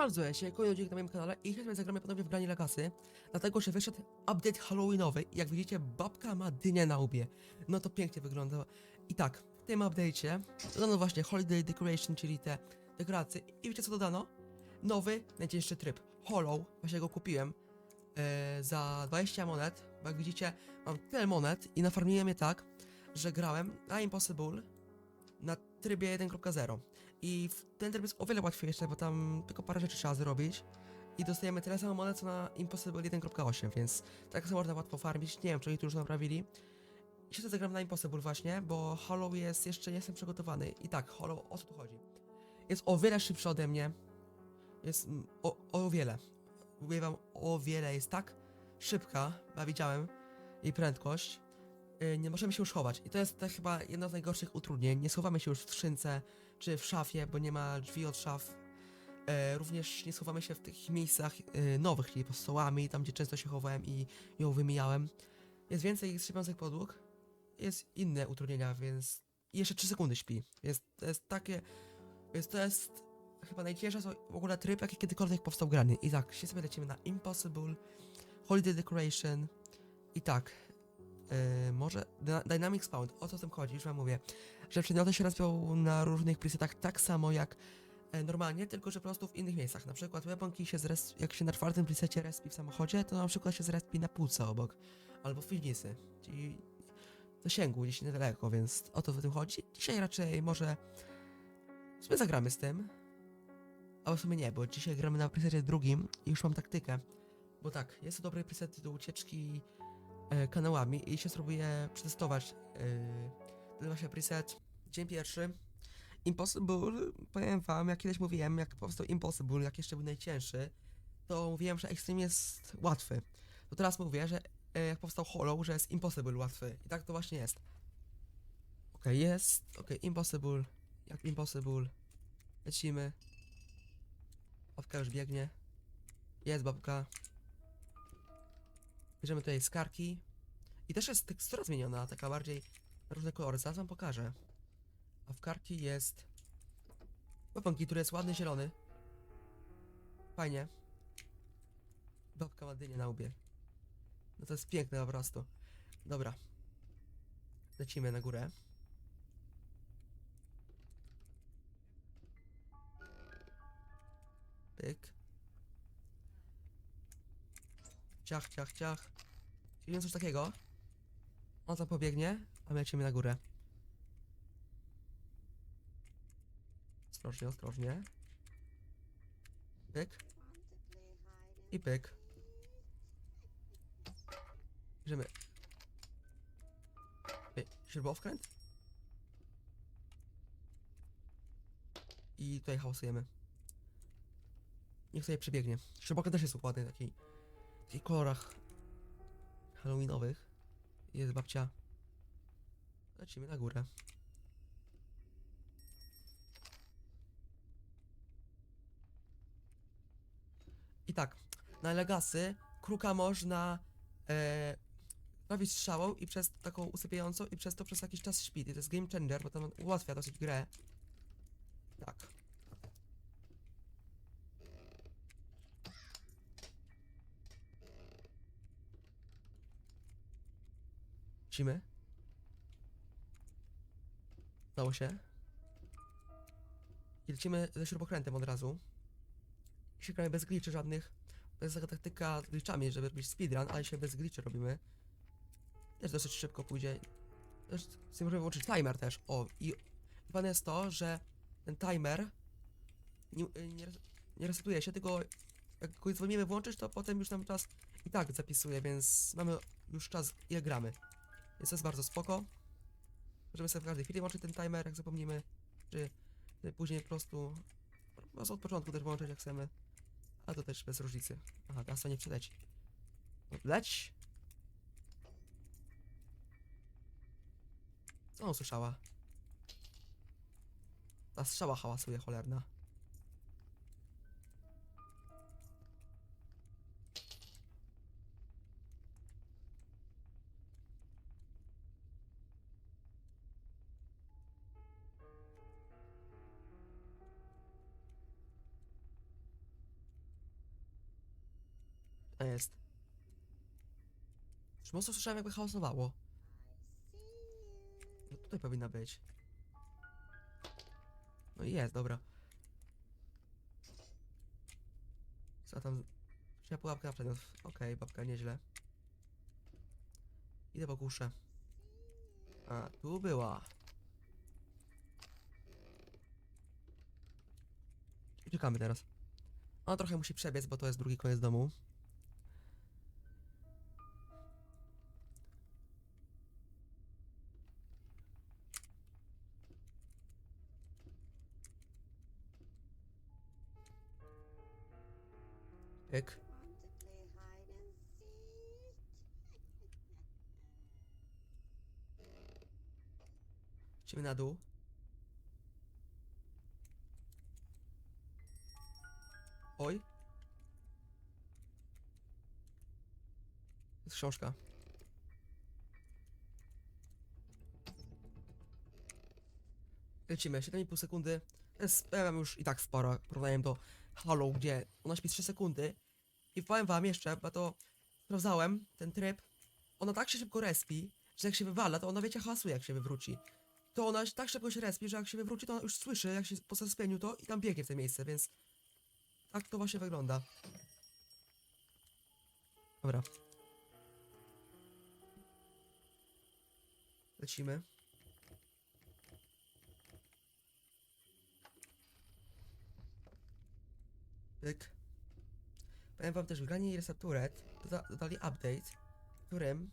bardzo, ja się odcinek na moim kanale i dzisiaj zagramy ponownie w granie Legacy, dlatego, że wyszedł update halloweenowy i jak widzicie, babka ma dynię na łbie. No to pięknie wygląda. I tak, w tym update'cie dodano właśnie Holiday Decoration, czyli te dekoracje i wiecie co dodano? Nowy, najcięższy tryb, Hollow, właśnie go kupiłem e, za 20 monet, bo jak widzicie, mam tyle monet i nafarmiłem je tak, że grałem na Impossible na trybie 1.0 i ten tryb jest o wiele łatwiejszy, bo tam tylko parę rzeczy trzeba zrobić i dostajemy tyle samo monet co na Impossible 1.8, więc tak samo można łatwo farmić, nie wiem czy oni to już naprawili. I się zagram na Impossible właśnie, bo Hollow jest, jeszcze nie jestem przygotowany i tak, Hollow, o co tu chodzi? Jest o wiele szybszy ode mnie, jest mm, o, o wiele, mówię wam o wiele, jest tak szybka, ja widziałem jej prędkość, y, nie możemy się już chować. I to jest tak chyba jedno z najgorszych utrudnień. Nie schowamy się już w skrzynce czy w szafie, bo nie ma drzwi od szaf. E, również nie schowamy się w tych miejscach e, nowych, czyli pod stołami, tam gdzie często się chowałem i ją wymijałem. Jest więcej skrzypiących podłóg, jest inne utrudnienia, więc jeszcze 3 sekundy śpi. Więc to jest takie, więc to jest chyba najcięższy w ogóle tryb, jaki kiedykolwiek powstał w granie. I tak, się sobie lecimy na Impossible, Holiday Decoration i tak, Yy, może Dyna- Dynamic Spawn, o co w tym chodzi, już wam mówię, że przedmioty się rozwiją na różnych presetach tak samo jak e, normalnie, tylko że po prostu w innych miejscach. Na przykład weaponki się zres- jak się na czwartym presecie respi w samochodzie, to na przykład się zrespi na półce obok, albo w piwnicy, czyli zasięgu gdzieś niedaleko, więc o to w tym chodzi. Dzisiaj raczej może w sumie zagramy z tym, a w sumie nie, bo dzisiaj gramy na presecie drugim i już mam taktykę, bo tak, jest to dobry preset do ucieczki kanałami i się spróbuję przetestować e, ten właśnie preset. Dzień pierwszy. Impossible, powiem wam, jak kiedyś mówiłem, jak powstał Impossible, jak jeszcze był najcięższy, to mówiłem, że Extreme jest łatwy. To teraz mówię, że e, jak powstał Hollow, że jest Impossible łatwy. I tak to właśnie jest. Okej, jest. Okej, Impossible. Jak Impossible. Lecimy. Babka już biegnie. Jest babka. Bierzemy tutaj skarki. I też jest tekstura zmieniona, taka bardziej różne kolory. Zaraz wam pokażę. A w karki jest... Weaponki, który jest ładny zielony. Fajnie. Babka ma dynię na łbie. No to jest piękne po prostu. Dobra. Lecimy na górę. Pyk. Ciach, ciach, ciach. Czyli coś takiego. On tam pobiegnie, a my lecimy na górę. Ostrożnie, ostrożnie. Pyk. I pyk. Bierzemy. Ej. I tutaj hałasujemy. Niech sobie przebiegnie. Śrubokręt też jest ładny, taki takich kolorach halloweenowych. Jest babcia. Lecimy na górę. I tak, na Legacy kruka można e, trafić strzałą i przez taką usypiającą i przez to przez jakiś czas śpi. I to jest game changer, bo to ułatwia dosyć grę. Tak. Lecimy. Udało się. I lecimy ze śrubokrętem od razu. I się gramy bez glitchy żadnych. To jest taka taktyka z glitchami, żeby robić speedrun, ale się bez glitchy robimy. Też dosyć szybko pójdzie. Też możemy włączyć timer też. O, i ważne jest to, że ten timer nie, nie, nie resetuje się, tylko jak go zwolnimy włączyć, to potem już nam czas i tak zapisuje, więc mamy już czas, ile gramy. Więc to jest bardzo spoko. Możemy sobie w każdej chwili włączyć ten timer, jak zapomnimy, czy czy później po prostu prostu od początku też włączyć, jak chcemy. A to też bez różnicy. Aha, teraz to nie przyleci. No, Leć! Co on słyszała? Ta strzała hałasuje cholerna. Już mocno słyszałem jakby hałasowało. No tutaj powinna być. No i jest, dobra. Co tam? Wzięła pułapkę na przedmiot. Okej, babka, nieźle. Idę po kuszę. A, tu była. I czekamy teraz. On trochę musi przebiec, bo to jest drugi koniec domu. Pyk. Idziemy na dół. Oj. Jest książka. Lecimy, 7,5 sekundy. Mam już i tak sporo, porównaniem do Halo, gdzie ona śpi 3 sekundy. I powiem wam jeszcze, bo to sprawdzałem, ten tryb, ona tak się szybko respi, że jak się wywala, to ona wiecie hałasuje, jak się wywróci to ona tak szybko się respi, że jak się wywróci, to ona już słyszy, jak się po zespieniu to i tam biegnie w to miejsce, więc tak to właśnie wygląda. Dobra. Lecimy. Pyk. Powiem wam też, w granie Recepturet doda dodali update, w którym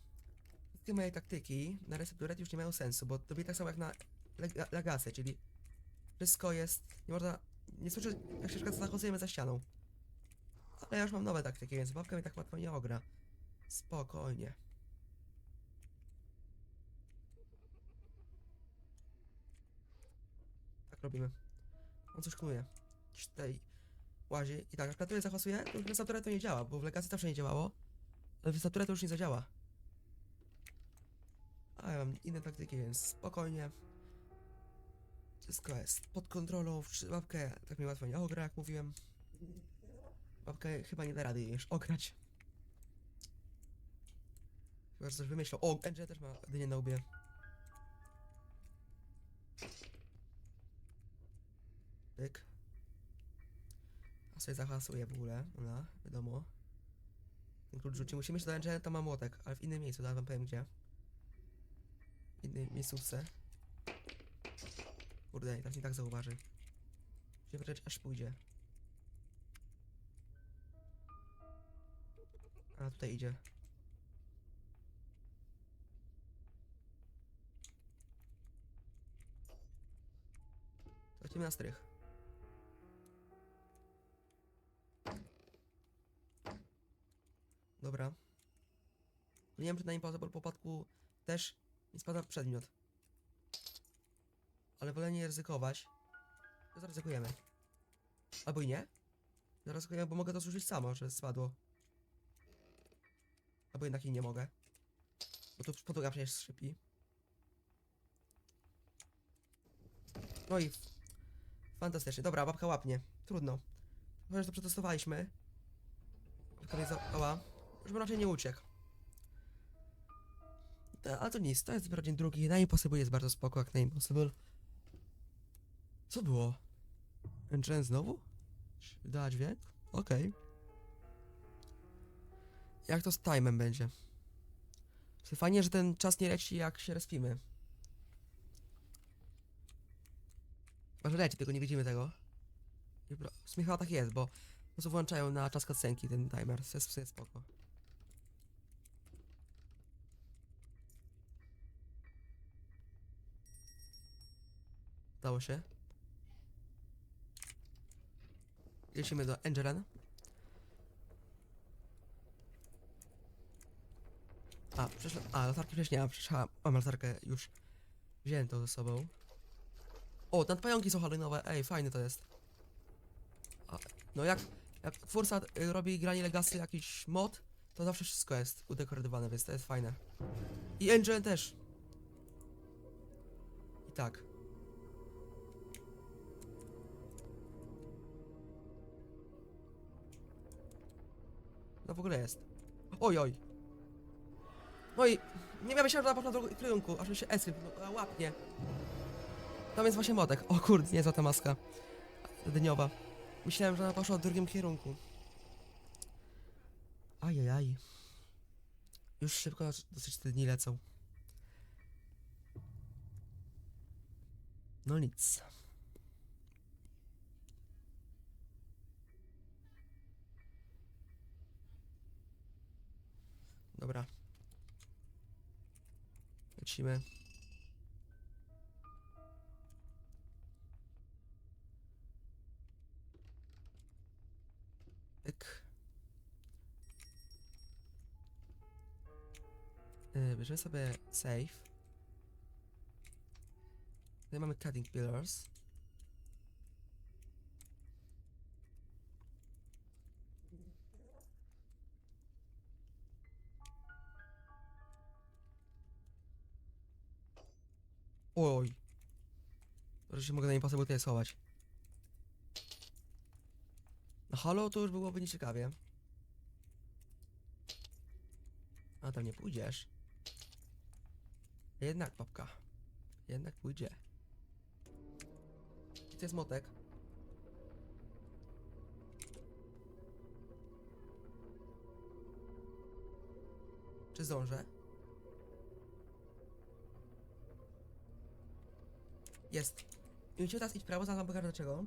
wszystkie moje taktyki na Recepturet już nie mają sensu, bo to tak samo jak na Leg- Legacy, czyli wszystko jest, nie można, nie słyszę jak się zachodzimy za ścianą. Ale ja już mam nowe taktyki, więc babka mnie tak łatwo nie ogra. Spokojnie. Tak robimy. On coś knuje. Tutaj łazi. I tak, jak Recepturet zahasuje, to Recepturet to nie działa, bo w Legacy zawsze nie działało. Ale w to już nie zadziała. A ja mam inne taktyki, więc spokojnie. Wszystko jest pod kontrolą. Babkę tak mi łatwo nie ogra, jak mówiłem. Babkę chyba nie da rady już ograć. Chyba, że coś wymyślał. O, Angel też ma dynię na łbie. Tyk. A sobie zahasuje w ogóle, ona, wiadomo. Ten klucz rzuci. Musimy się do to ma młotek, ale w innym miejscu, zaraz wam powiem gdzie. W innej miejscówce. Kurde, tak nie tak zauważy. Musimy poczekać aż pójdzie. A tutaj idzie. Lecimy na strych. Nie wiem, czy na Impossible po też mi spada przedmiot. Ale wolę nie ryzykować. To zaryzykujemy. Albo i nie. Zaryzykujemy, bo mogę to zużyć samo, że spadło. Albo jednak i nie mogę. Bo tu podłoga przecież skrzypi. No i... Fantastycznie. Dobra, babka łapnie. Trudno. Chociaż to przetestowaliśmy. Babka mnie załapała. Już bym raczej nie uciekł. Ale to nic, to jest dzień drugi. Na Impossible jest bardzo spoko, jak na Impossible. Co było? Engine znowu? Dała dźwięk? Okej. Jak to z timem będzie? Fajnie, że ten czas nie leci jak się respimy. Chyba, że leci, tylko nie widzimy tego. W sumie tak jest, bo po prostu włączają na czas cutscenki ten timer. Jest, jest spoko. Udało się. Lecimy do Angelen. A, przeszła... A, latarki wcześniej, przecież ha- mam latarkę już wziętą ze sobą. O, nadpająki są halloweenowe, ej, fajne to jest. A, no jak, jak Forza y, robi granie Legacy jakiś mod, to zawsze wszystko jest udekorowane, więc to jest fajne. I Engine też. I tak. No w ogóle jest. Oj, oj. No i nie miałem myślałem, że w drugim kierunku, aż mi się Esry no, łapnie. Tam jest właśnie motek. O kurde, nie ta maska. Dyniowa. Myślałem, że ona poszła w drugim kierunku. Ajajaj. Już szybko dosyć te dni lecą. No nic. Lecimy. Pyk. Yy, Bierzemy sobie save. Tutaj mamy cutting pillars. Oj. Że się mogę na impossible tutaj schować. Na halo to już byłoby nieciekawie. A tam nie pójdziesz. Jednak, papka. Jednak pójdzie. To jest motek. Czy zdążę? Jest. I musimy teraz iść w prawo, zaraz wam pokażę dlaczego.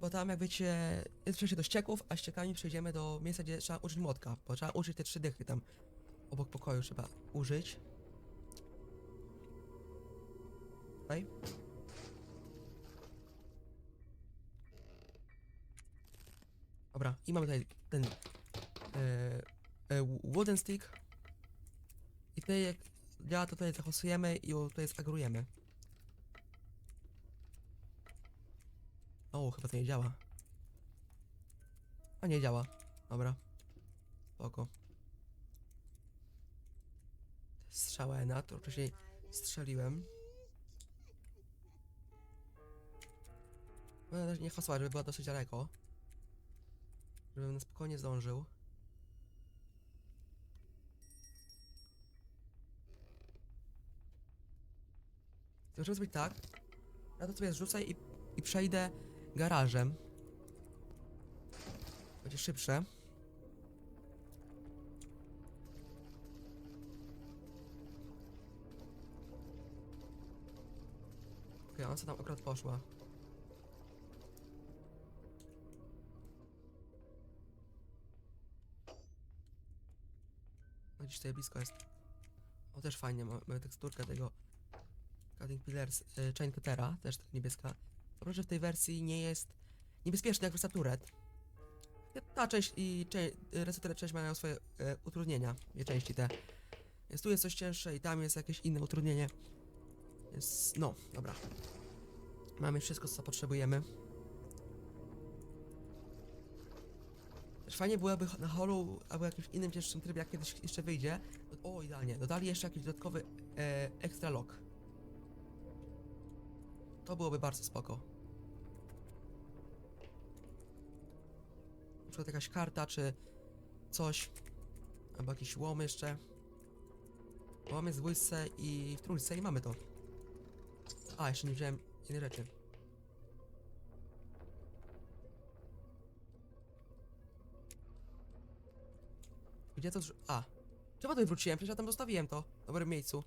Bo tam jak wiecie, przejście do ścieków, a ściekami przejdziemy do miejsca, gdzie trzeba użyć młotka. Bo trzeba użyć te trzy dychy tam. Obok pokoju trzeba użyć. Tutaj. Dobra, i mamy tutaj ten e, e, wooden stick. I tutaj jak działa to tutaj zahosujemy i tutaj zagrujemy. O, chyba to nie działa. A nie działa. Dobra. Spoko. Strzała na to wcześniej strzeliłem. Będę nie hasować, żeby była dosyć daleko. Żebym na spokojnie zdążył. Możemy zrobić tak. Ja to sobie zrzucaj i, i przejdę garażem. Będzie szybsze. Okej, ona co tam akurat poszła. No gdzieś tutaj blisko jest. O, też fajnie, ma- mamy teksturkę tego Cutting Pillars y, Chain Cuttera, też niebieska. Dobrze, że w tej wersji nie jest niebezpieczny jak Resaturet. Ta część i cze- Resaturet część mają swoje e, utrudnienia, dwie części te. Więc tu jest coś cięższe i tam jest jakieś inne utrudnienie. Więc no, dobra. Mamy wszystko co potrzebujemy. Fajnie byłoby na holu albo jakimś innym cięższym trybie, jak kiedyś jeszcze wyjdzie. O, idealnie. Dodali jeszcze jakiś dodatkowy e, extra lock. To byłoby bardzo spoko. Na przykład jakaś karta, czy coś. Albo jakiś łom jeszcze. Łom jest dwójce i w trójce i mamy to. A, jeszcze nie wziąłem innej rzeczy. Gdzie to... A. Czemu tutaj wróciłem? Przecież ja tam zostawiłem to. W dobrym miejscu.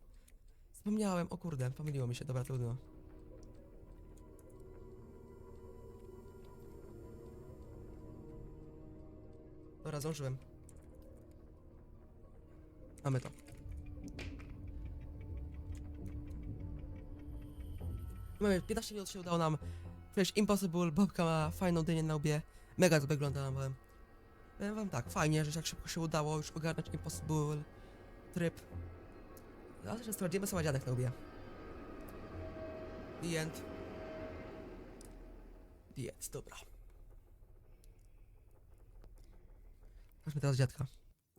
Zapomniałem. O kurde, pomyliło mi się. Dobra, trudno. Dobra, zdążyłem. Mamy to. Mamy 15 minut się udało nam przejść Impossible, Bobka ma fajną dynię na łbie. Mega to wygląda nam powiem. Powiem wam tak, fajnie, że tak szybko się udało już ogarnąć Impossible tryb. Ale że sprawdzimy sobie dziadek na łbie. The end. The end, dobra. Chodźmy teraz dziadka.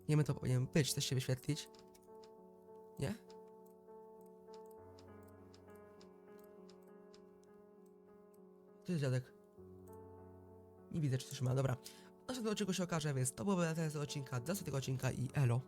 Nie wiem, to powinien być, też się wyświetlić. Nie? To jest dziadek. Nie widzę, czy coś ma, dobra. Znaczy następnym odcinku się okaże, więc to byłoby na tyle z odcinka, dla tego odcinka i elo.